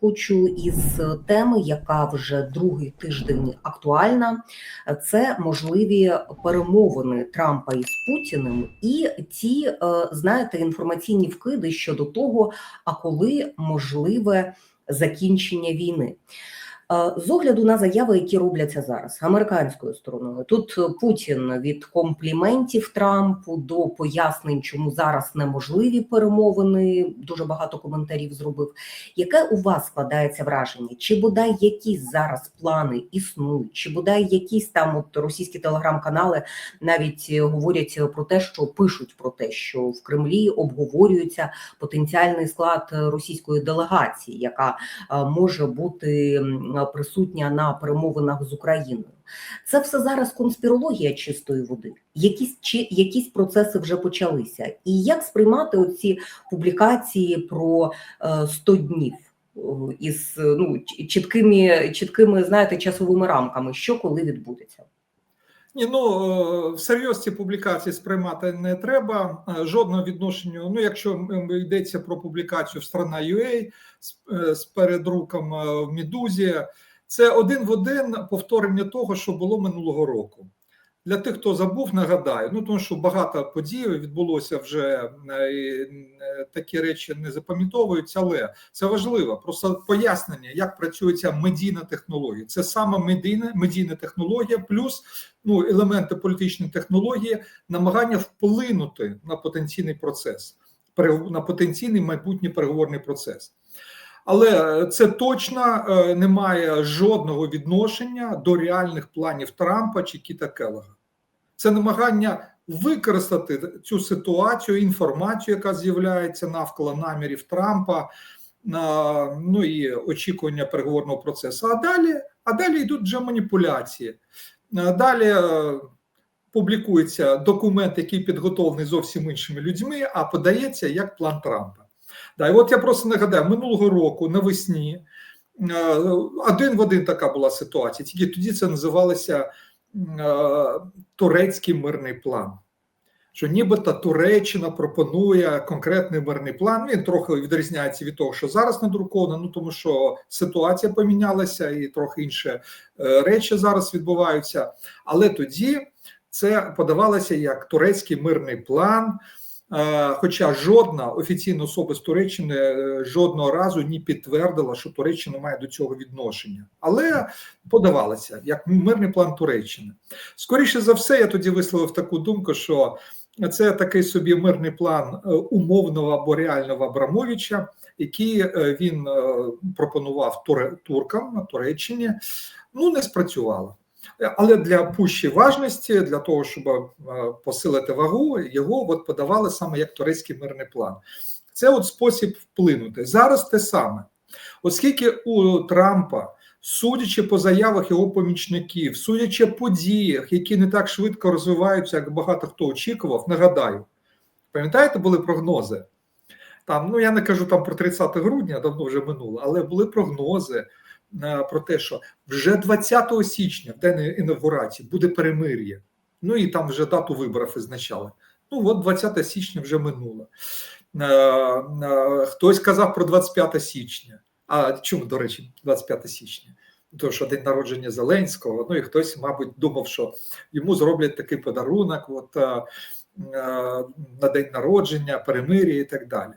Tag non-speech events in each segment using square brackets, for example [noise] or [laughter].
Хочу із теми, яка вже другий тиждень актуальна, це можливі перемовини Трампа із Путіним, і ці, е, знаєте, інформаційні вкиди щодо того, а коли можливе закінчення війни. Е, З огляду на заяви, які робляться зараз американською стороною, тут Путін від компліментів Трампу до пояснень, чому зараз неможливі перемовини. Дуже багато коментарів зробив. Яке у вас складається враження? Чи бодай якісь зараз плани існують? Чи бодай якісь там от російські телеграм-канали навіть говорять про те, що пишуть про те, що в Кремлі обговорюється потенціальний склад російської делегації, яка е, може бути присутня на перемовинах з Україною. Це все зараз конспірологія чистої води. Якісь чи якісь процеси вже почалися. І як сприймати оці публікації про е, 100 днів е, із е, ну чіткими, чіткими, знаєте, часовими рамками, що коли відбудеться? Ні, ну е, всерйоз ці публікації сприймати не треба. Е, Жодного відношення. Ну, якщо йдеться про публікацію в страна.ua з, е, з передруком в Медузі, це один в один повторення того, що було минулого року. Для тих, хто забув, нагадаю, ну тому що багато подій відбулося вже е, е, такі речі не запам'ятовуються, але це важливо. Просто пояснення, як працює ця медійна технологія. Це саме медійна медійна технологія, плюс ну, елементи політичної технології, намагання вплинути на потенційний процес, на потенційний майбутній переговорний процес. Але це точно е, не має жодного відношення до реальних планів Трампа чи Кіта Келлога. Це намагання використати цю ситуацію, інформацію, яка з'являється навколо намірів Трампа, ну і очікування переговорного процесу. А далі, а далі йдуть вже маніпуляції. Далі е, публікується документ, який підготовлений зовсім іншими людьми, а подається як план Трампа. Да, і от я просто нагадаю, минулого року навесні е, один в один така була ситуація. Тільки тоді це називалося турецький мирний план. Що нібито Туреччина пропонує конкретний мирний план. Він трохи відрізняється від того, що зараз надруковано, ну тому що ситуація помінялася і трохи інші е, речі зараз відбуваються. Але тоді це подавалося як турецький мирний план. Хоча жодна офіційна особа з Туреччини е, жодного разу не підтвердила, що Туреччина має до цього відношення, але подавалася як мирний план Туреччини. Скоріше за все, я тоді висловив таку думку, що це такий собі мирний план е, умовного або реального Абрамовича, який е, він пропонував туркам Туреччині. Ну не спрацювало. Але для пущої важності, для того, щоб е, посилити вагу, його от подавали саме як турецький мирний план. Це от спосіб вплинути. Зараз те саме, оскільки у Трампа, судячи по заявах його помічників, судячи по діях, які не так швидко розвиваються, як багато хто очікував, нагадаю, пам'ятаєте, були прогнози? Там, ну я не кажу там про 30 грудня, давно вже минуло, але були прогнози про те, що вже 20 січня, в день інавгурації, буде перемир'я. Ну і там вже дату виборів визначали. Ну, от 20 січня вже минуло. Е, е, Хтось казав про 25 січня. А чому, до речі, 25 січня? Тому що день народження Зеленського, ну і хтось, мабуть, думав, що йому зроблять такий подарунок от, е, на день народження, перемир'я і так далі.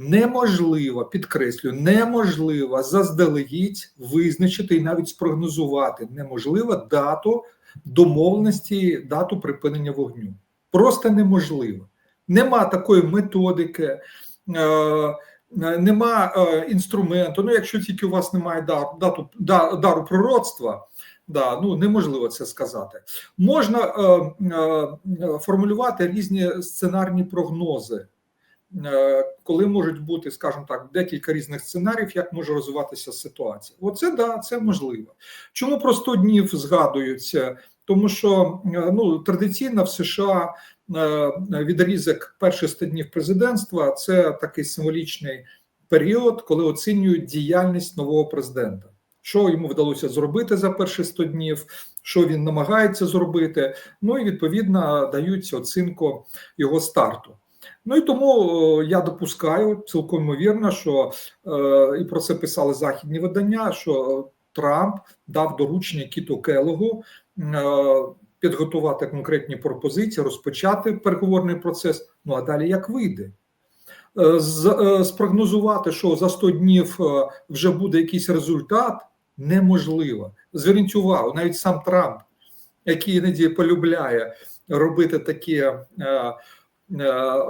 Неможливо, підкреслю, неможливо заздалегідь визначити і навіть спрогнозувати неможливо дату домовленості, дату припинення вогню. Просто неможливо. Нема такої методики, е, нема е, інструменту. Ну, якщо тільки у вас немає дар, дату, да, дару пророцтва, да, ну неможливо це сказати. Можна е, е, формулювати різні сценарні прогнози. Е, Коли можуть бути, скажімо так, декілька різних сценаріїв, як може розвиватися ситуація, оце да, це можливо. Чому про 100 днів згадуються? Тому що е, ну традиційно в США е, відрізок перших 100 днів президентства це такий символічний період, коли оцінюють діяльність нового президента. Що йому вдалося зробити за перші 100 днів, що він намагається зробити. Ну і відповідно дають оцінку його старту. Ну і тому е, я допускаю цілком ймовірно, що е, і про це писали західні видання, що Трамп дав доручення Кіту Келогу е, підготувати конкретні пропозиції, розпочати переговорний процес. Ну а далі як вийде? Е, е, Спрогнозувати, що за 100 днів е, вже буде якийсь результат, неможливо. Зверніть увагу, навіть сам Трамп, який іноді полюбляє робити такі е, е,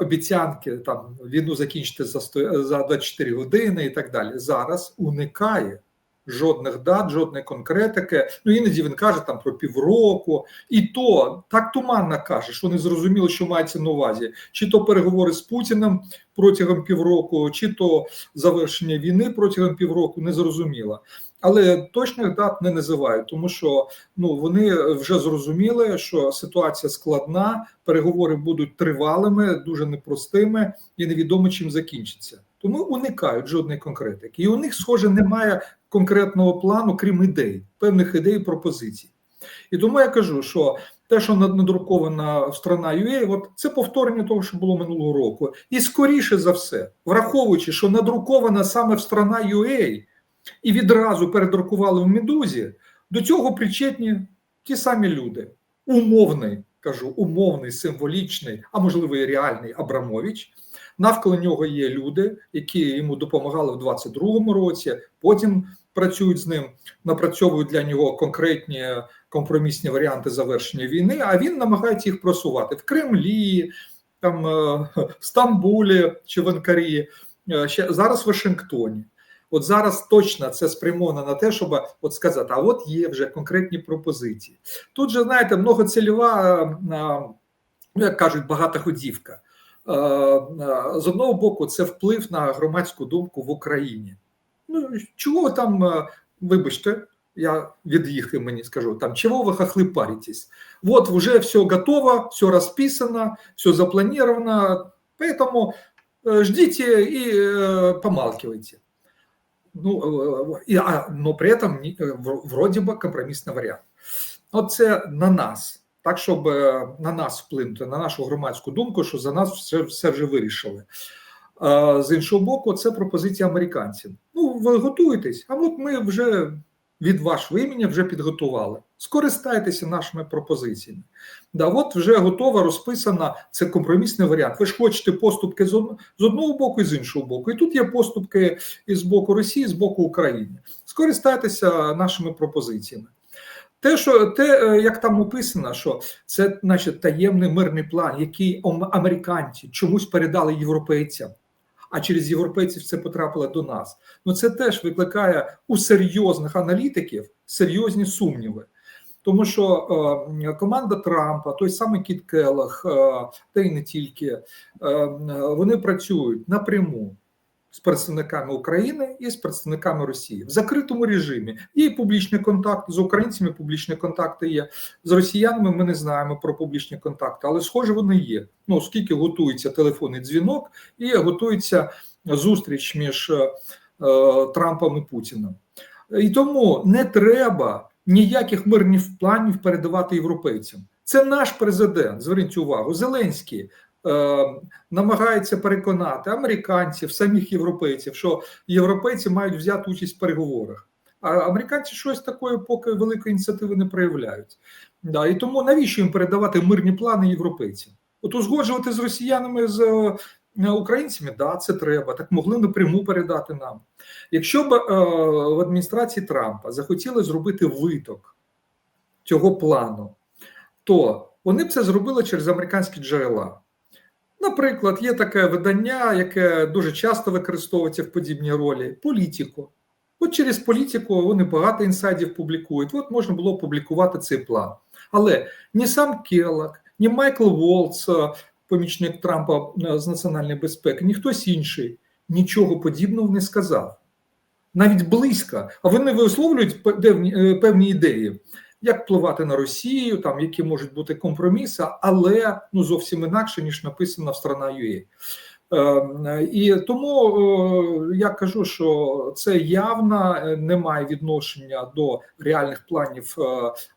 обіцянки, там війну закінчити за 100, за 24 години і так далі. Зараз уникає жодних дат, жодної конкретики. Ну іноді він каже там про півроку, і то так туманно каже, що не зрозуміло, що мається на увазі, чи то переговори з Путіним протягом півроку, чи то завершення війни протягом півроку, не зрозуміло. Але точних дат не називають, тому що ну вони вже зрозуміли, що ситуація складна, переговори будуть тривалими, дуже непростими і невідомо чим закінчиться. Тому уникають жодної конкретики. І у них, схоже, немає конкретного плану, крім ідей, певних ідей і пропозицій. І тому я кажу, що те, що над- надрукована страна UA, от це повторення того, що було минулого року. І скоріше за все, враховуючи, що надрукована саме в страна UA, і відразу передрукували в медузі, до цього причетні ті самі люди. Умовний, кажу, умовний, символічний, а можливо і реальний Абрамович. Навколо нього є люди, які йому допомагали в 22-му році. Потім працюють з ним, напрацьовують для нього конкретні компромісні варіанти завершення війни. А він намагається їх просувати в Кремлі, там е, в Стамбулі чи в Анкарі, е, ще зараз в Вашингтоні. От зараз точно це спрямовано на те, щоб от сказати, а от є вже конкретні пропозиції. Тут же, знаєте, многоцільова, е, ну як кажуть, багатоходівка. Е, е, З одного боку, це вплив на громадську думку в Україні. Ну чого там, е, вибачте, я від їх імені скажу, там чого ви хохли паритесь? Вот уже все готово, все расписано, все запланировано, поэтому э, ждите и э, помалкивайте. Ну, э, и, а, но при этом ні- э, в- вроде би компромісний варіант. От це на нас, так щоб е, на нас вплинути, на нашу громадську думку, що за нас все, все вже вирішили. З іншого боку, це пропозиція американців. Ну, ви готуєтесь, а от ми вже від вашого імені вже підготували. Скористайтеся нашими пропозиціями. Да, от вже готова розписана це компромісний варіант. Ви ж хочете поступки з од- з одного боку і з іншого боку. І тут є поступки і з боку Росії, і з боку України. Скористайтеся нашими пропозиціями. Те, що те, е, як там описано, що це, значить, таємний мирний план, який американці чомусь передали європейцям, а через європейців це потрапило до нас. Ну це теж викликає у серйозних аналітиків серйозні сумніви. Тому що е, команда Трампа, той самий Кіт Келлах, е, та й не тільки, е, вони працюють напряму з представниками України і з представниками Росії в закритому режимі. Є і публічний контакт з українцями. Публічні контакти є з росіянами. Ми не знаємо про публічні контакти, але схоже, вони є. Ну оскільки готується телефонний дзвінок і готується зустріч між е, Трампом і Путіним. І тому не треба ніяких мирних планів передавати європейцям. Це наш президент. Зверніть увагу, Зеленський намагається переконати американців, самих європейців, що європейці мають взяти участь в переговорах. А американці щось такої, поки великої ініціативи не проявляють. Да, і тому навіщо їм передавати мирні плани європейцям? От узгоджувати з росіянами з е, українцями, да, це треба. Так могли напряму передати нам. Якщо б е, в адміністрації Трампа захотіли зробити виток цього плану, то вони б це зробили через американські джерела. Наприклад, є таке видання, яке дуже часто використовується в подібній ролі політико. От через політику вони багато інсайдів публікують. От можна було публікувати цей план. Але ні сам Келлак, ні Майкл Волц, е, помічник Трампа е, з національної безпеки, ні хтось інший нічого подібного не сказав. Навіть близько. А вони висловлюють е, певні ідеї, як впливати на Росію, там які можуть бути компроміси, але ну зовсім інакше ніж написано в страна UA. Е, І тому е, я кажу, що це явно е, не має відношення до реальних планів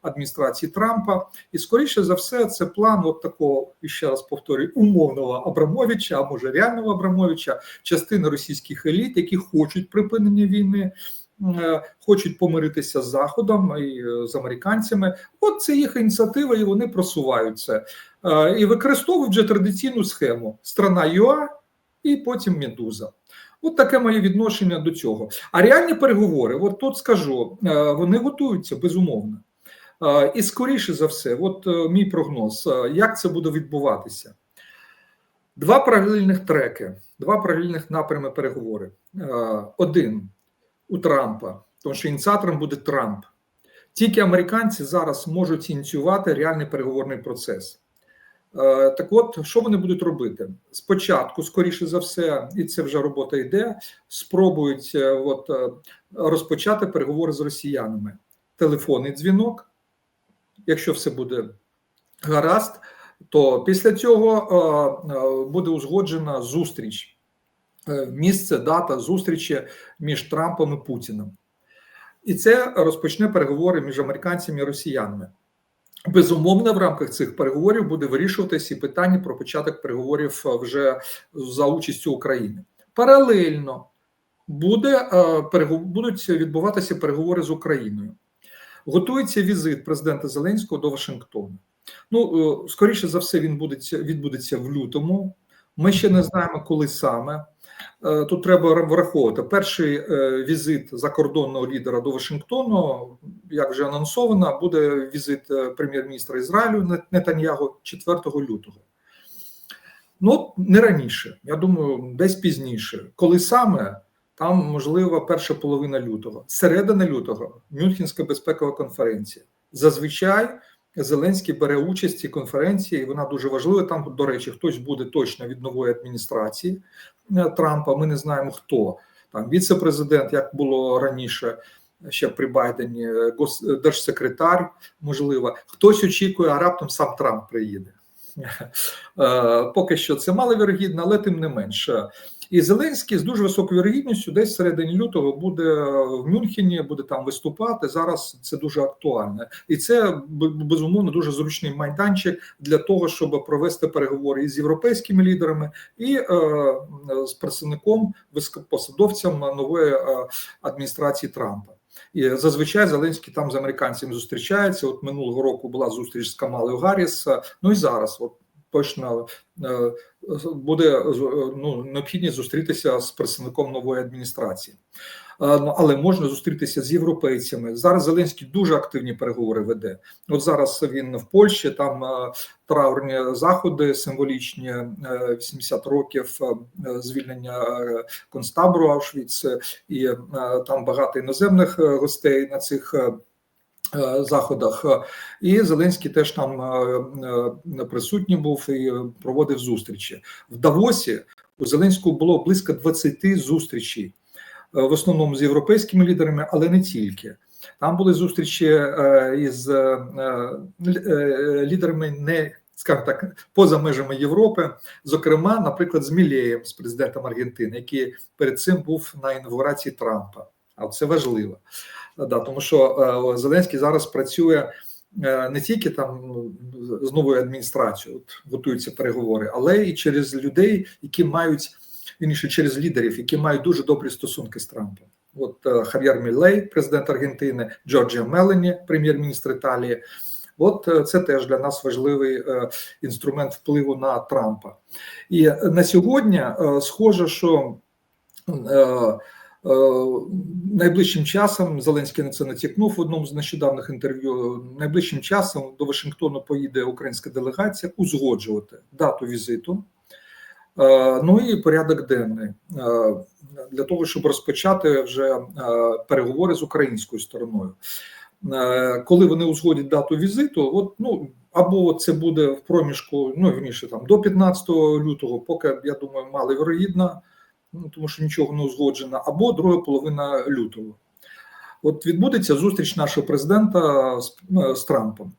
адміністрації Трампа, і скоріше за все, це план от такого ще раз повторюю, умовного Абрамовича, а може реального Абрамовича, частини російських еліт, які хочуть припинення війни. Е, Хочуть помиритися з Заходом і е, з американцями. От це їх ініціатива, і вони просувають це. Е, І використовують вже традиційну схему: страна ЮА і потім Медуза. От таке моє відношення до цього. А реальні переговори, от тут скажу, вони готуються безумовно. І скоріше за все, от мій прогноз, як це буде відбуватися. Два паралельних треки, два паралельних напрями переговори. Один у Трампа, тому що ініціатором буде Трамп. Тільки американці зараз можуть ініціювати реальний переговорний процес. Е, Так от, що вони будуть робити? Спочатку, скоріше за все, і це вже робота йде, спробують е, от, е, розпочати переговори з росіянами. Телефонний дзвінок, якщо все буде гаразд, то після цього буде узгоджена зустріч, місце, дата зустрічі між Трампом і Путіним. І це розпочне переговори між американцями і росіянами. Безумовно, в рамках цих переговорів буде вирішуватися і питання про початок переговорів е, вже за участю України. Паралельно буде, е, будуть відбуватися переговори з Україною. Готується візит президента Зеленського до Вашингтона. Ну, е, скоріше за все, він буде відбудеться в лютому. Ми ще не знаємо, коли саме. Е, Тут треба враховувати перший е, візит закордонного лідера до Вашингтону, як вже анонсовано, буде візит е, прем'єр-міністра Ізраїлю Нет- Нетаньягу 4 лютого. Ну, не раніше. Я думаю, десь пізніше. Коли саме там можливо перша половина лютого, середина лютого, Мюнхенська безпекова конференція. Зазвичай Зеленський бере участь цій конференції, і вона дуже важлива. Там, до речі, хтось буде точно від нової адміністрації е, Трампа. Ми не знаємо хто там віце-президент, як було раніше. Ще при Байдені е, е, держсекретар, можливо, хтось очікує, а раптом сам Трамп приїде. [laughs] Поки що це маловірогідно, але тим не менше. І Зеленський з дуже високою вірогідністю десь середині лютого буде в Мюнхені, буде там виступати. Зараз це дуже актуально, і це безумовно дуже зручний майданчик для того, щоб провести переговори із європейськими лідерами і е, з представником високопосадовцям нової е, адміністрації Трампа. І зазвичай Зеленський там з американцями зустрічається. От минулого року була зустріч з Камалою Гарріс. Ну і зараз, от точно е, буде е, ну, необхідність зустрітися з представником нової адміністрації. Е, ну, Але можна зустрітися з європейцями. Зараз Зеленський дуже активні переговори веде. От зараз він в Польщі, там траурні заходи символічні, е, 80 років звільнення концтабору Аушвіц, і там багато іноземних гостей на цих. Е, Заходах і Зеленський теж там е, е, присутній був і проводив зустрічі в Давосі. У Зеленського було близько 20 зустрічей, в основному з європейськими лідерами, але не тільки. Там були зустрічі із лідерами не скажімо так поза межами Європи, зокрема, наприклад, з Мілеєм, з президентом Аргентини, який перед цим був на інаугурації Трампа. А це важливо, да, тому що е, Зеленський зараз працює е, не тільки там ну, з новою адміністрацією, от готуються переговори, але і через людей, які мають вірніше, через лідерів, які мають дуже добрі стосунки з Трампом. От е, Хав'єр Мілей, президент Аргентини, Джорджія Мелені, прем'єр-міністр Італії. От це теж для нас важливий інструмент впливу на Трампа. І на сьогодні схоже, що найближчим часом Зеленський на це натякнув в одному з нещодавних інтерв'ю. Найближчим часом до Вашингтону поїде українська делегація узгоджувати дату візиту. Е, Ну і порядок денний е, для того, щоб розпочати вже е, переговори з українською стороною. Е, Коли вони узгодять дату візиту, от ну або це буде в проміжку, ну вірніше там до 15 лютого, поки я думаю, мало вірогідно, ну тому що нічого не узгоджено, або друга половина лютого. От відбудеться зустріч нашого президента з, ну, з Трампом.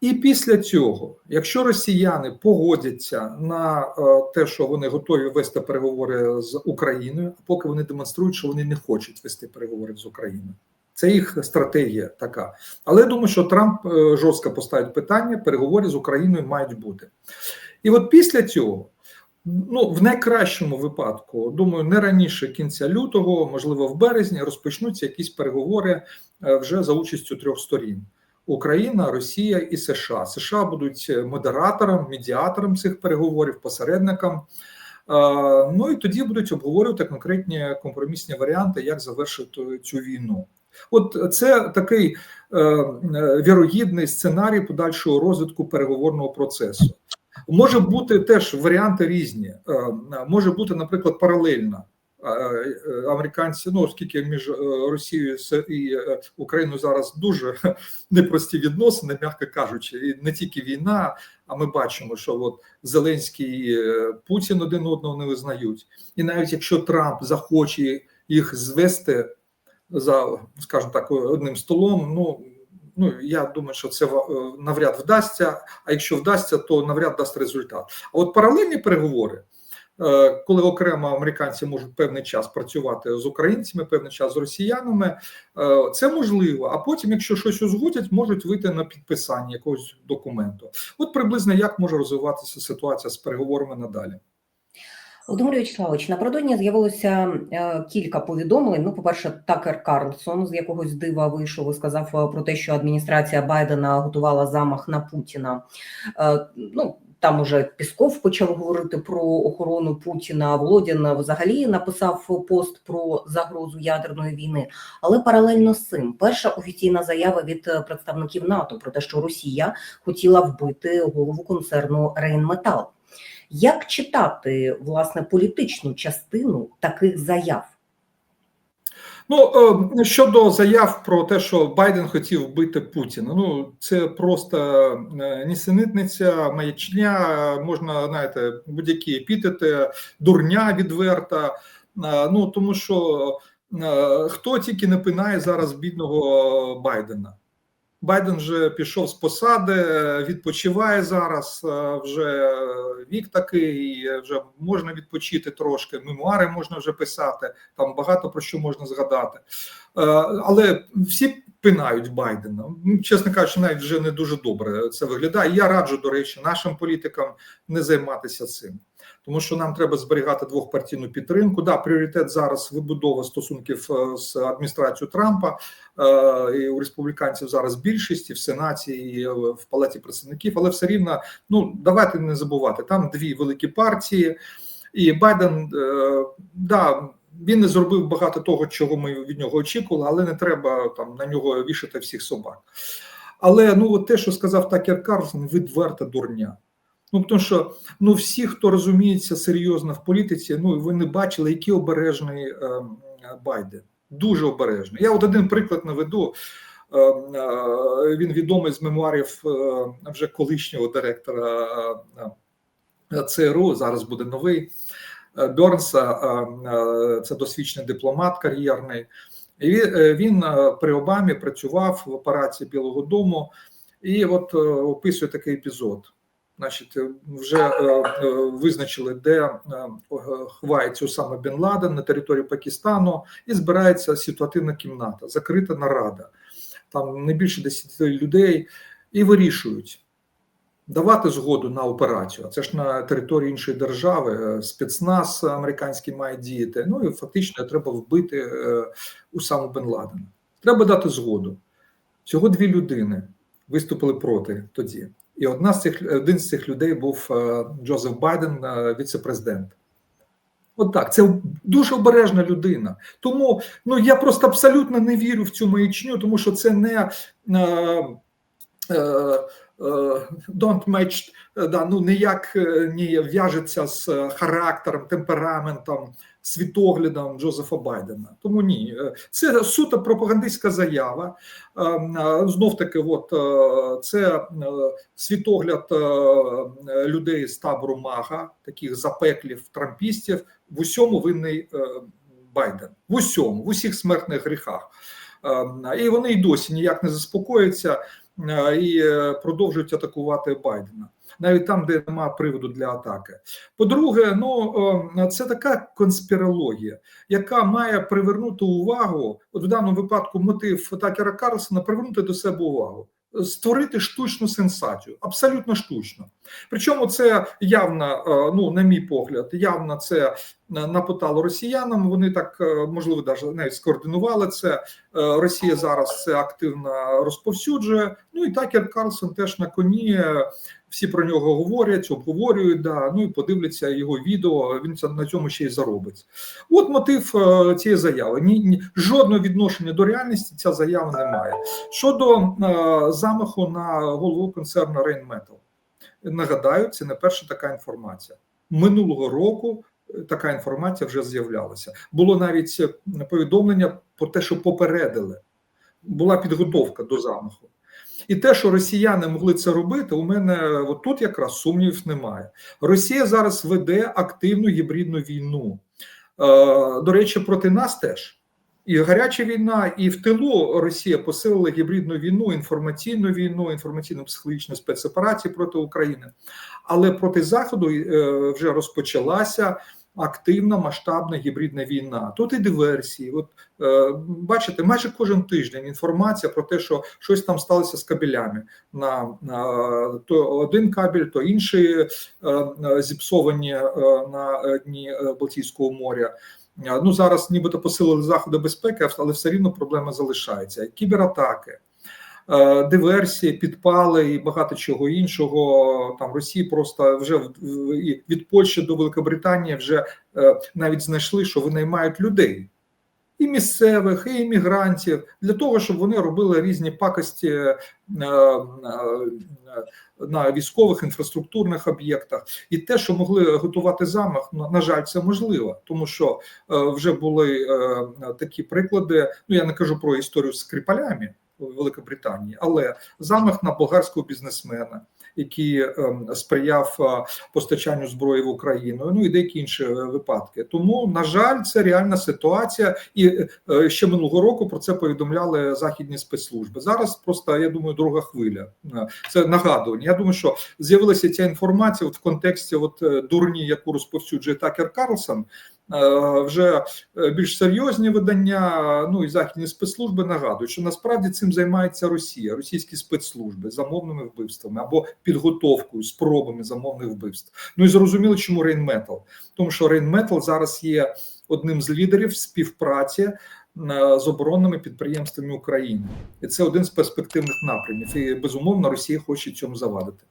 І після цього, якщо росіяни погодяться на е, те, що вони готові вести переговори з Україною, поки вони демонструють, що вони не хочуть вести переговори з Україною. Це їх стратегія така. Але я думаю, що Трамп е, жорстко поставить питання: переговори з Україною мають бути. І от після цього, ну в найкращому випадку, думаю, не раніше кінця лютого, можливо, в березні, розпочнуться якісь переговори е, вже за участю трьох сторін. Україна, Росія і США. США будуть модератором, медіатором цих переговорів, посередником. Е, Ну і тоді будуть обговорювати конкретні компромісні варіанти, як завершити цю війну. От це такий е, е, вірогідний сценарій подальшого розвитку переговорного процесу. Може бути теж варіанти різні. Е, може бути, наприклад, паралельно. Е, е, Американці, ну оскільки між Росією і Україною зараз дуже [laughs] непрості відносини, м'яко кажучи, і не тільки війна, а ми бачимо, що от Зеленський і Путін один одного не визнають. І навіть якщо Трамп захоче їх звести за, скажімо так, одним столом, ну. Ну, я думаю, що це е, навряд вдасться. А якщо вдасться, то навряд дасть результат. А от паралельні переговори, е, коли окремо американці можуть певний час працювати з українцями, певний час з росіянами, е, це можливо. А потім, якщо щось узгодять, можуть вийти на підписання якогось документу. От приблизно як може розвиватися ситуація з переговорами надалі. Володимир Вячеславович, напередодні з'явилося е, кілька повідомлень. Ну, по-перше, Такер Карлсон з якогось дива вийшов і сказав е, про те, що адміністрація Байдена готувала замах на Путіна. Е, ну, там уже Пісков почав говорити про охорону Путіна. Володін взагалі написав пост про загрозу ядерної війни. Але паралельно з цим, перша офіційна заява від представників НАТО про те, що Росія хотіла вбити голову концерну Рейнметал. Як читати власне політичну частину таких заяв? Ну е, щодо заяв про те, що Байден хотів вбити Путіна, ну це просто е, нісенітниця, маячня, можна знаєте, будь-які епітети, дурня відверта. Е, Ну тому що хто тільки не пинає зараз бідного Байдена. Байден вже пішов з посади, відпочиває зараз. е, Вже вік такий, вже можна відпочити трошки. Мемуари можна вже писати. Там багато про що можна згадати. Е, Але всі пинають Байдена. Ну, Чесно кажучи, навіть вже не дуже добре це виглядає. Я раджу, до речі, нашим політикам не займатися цим. Тому що нам треба зберігати двохпартійну підтримку. Да, пріоритет зараз вибудова стосунків е, з адміністрацією Трампа. Е, і у республіканців зараз більшість і в сенаті, і в палаті представників, але все рівно ну давайте не забувати. Там дві великі партії, і Байден е, да. Він не зробив багато того, чого ми від нього очікували, але не треба там на нього вішати всіх собак. Але ну от те, що сказав Такер Карлсон, відверта дурня. Ну тому що ну всі, хто розуміється серйозно в політиці, ну ви не бачили, який обережний е, Байден. Дуже обережний. Я от один приклад наведу. Е, е, Він відомий з мемуарів е, вже колишнього директора е, ЦРУ. Зараз буде новий е, Бернса. е, е, Це досвідчений дипломат кар'єрний. І він, е, він е, при Обамі працював в апараті Білого Дому, і от е, описує такий епізод. Значить, е, вже е, е, визначили, де е, ховається саме Бен Ладен на території Пакистану, і збирається ситуативна кімната, закрита нарада. Там не більше 10 людей, і вирішують давати згоду на операцію. А це ж на території іншої держави. Спецназ американський має діяти. Ну і фактично треба вбити е, Усаму Бен Ладена. Треба дати згоду. Всього дві людини виступили проти тоді. І одна з цих один з цих людей був е, Джозеф Байден, е, віце-президент. От так, це дуже обережна людина. Тому ну я просто абсолютно не вірю в цю маячню, тому що це не е, е, don't match, да, ну ніяк не в'яжеться з характером, темпераментом, світоглядом Джозефа Байдена. Тому ні, Е, це суто пропагандистська заява. Знов таки, от е, це е, світогляд е, людей з табору Мага, таких запеклів трампістів. В усьому винний е, Байден, в усьому, в усіх смертних гріхах. Е, І вони й досі ніяк не заспокояться. е, і е, продовжують атакувати Байдена, навіть там, де немає приводу для атаки. По-друге, ну це така конспірологія, яка має привернути увагу, от в даному випадку мотив Такера Карлсона привернути до себе увагу. Створити штучну сенсацію, абсолютно штучно. Причому це явно, е, ну на мій погляд, явно це напитало росіянам. Вони так е, можливо навіть навіть скоординували це. Е, Росія зараз це активно розповсюджує. Ну і Такер Карлсон теж на коні. Всі про нього говорять, обговорюють. Да, ну і подивляться його відео. Він на цьому ще й заробить. От мотив е, цієї заяви. Ні, ні жодного відношення до реальності ця заява не має. Щодо е, замаху на голову концерну Rheinmetall. Нагадаю, це не перша така інформація. Минулого року така інформація вже з'являлася. Було навіть повідомлення про те, що попередили. Була підготовка до замаху. І те, що росіяни могли це робити, у мене от тут якраз сумнівів немає. Росія зараз веде активну гібридну війну. Е, до речі, проти нас теж. І гаряча війна, і в тилу Росія посилила гібридну війну, інформаційну війну, інформаційно-психологічну спецоперації проти України. Але проти Заходу е, вже розпочалася активна масштабна гібридна війна. Тут і диверсії. От е, бачите, майже кожен тиждень інформація про те, що щось там сталося з кабелями. На, на то один кабель, то інші е, зіпсовані е, на дні Балтійського моря. Ну зараз нібито посилили заходи безпеки, але все рівно проблема залишається. Кібератаки, диверсії, підпали і багато чого іншого. Там Росії просто вже від Польщі до Великобританії вже навіть знайшли, що винаймають людей. І місцевих, і іммігрантів для того, щоб вони робили різні пакості на військових інфраструктурних об'єктах, і те, що могли готувати замах, на жаль, це можливо, тому що вже були такі приклади. Ну я не кажу про історію з Скрипалями Великобританії, але замах на болгарського бізнесмена. Який ем, сприяв постачанню зброї в Україну, ну і деякі інші випадки. Тому, на жаль, це реальна ситуація, і е, ще минулого року про це повідомляли західні спецслужби. Зараз просто я думаю, друга хвиля. Це нагадування. Я думаю, що з'явилася ця інформація от в контексті от е, дурні, яку розповсюджує Такер Карлсон. Вже е, більш серйозні видання, ну і західні спецслужби нагадують, що насправді цим займається Росія, російські спецслужби замовними вбивствами або підготовкою, спробами замовних вбивств. Ну і зрозуміло, чому Рейнметал, тому що Рейнметал зараз є одним з лідерів співпраці е, з оборонними підприємствами України, і це один з перспективних напрямів. І безумовно Росія хоче цьому завадити.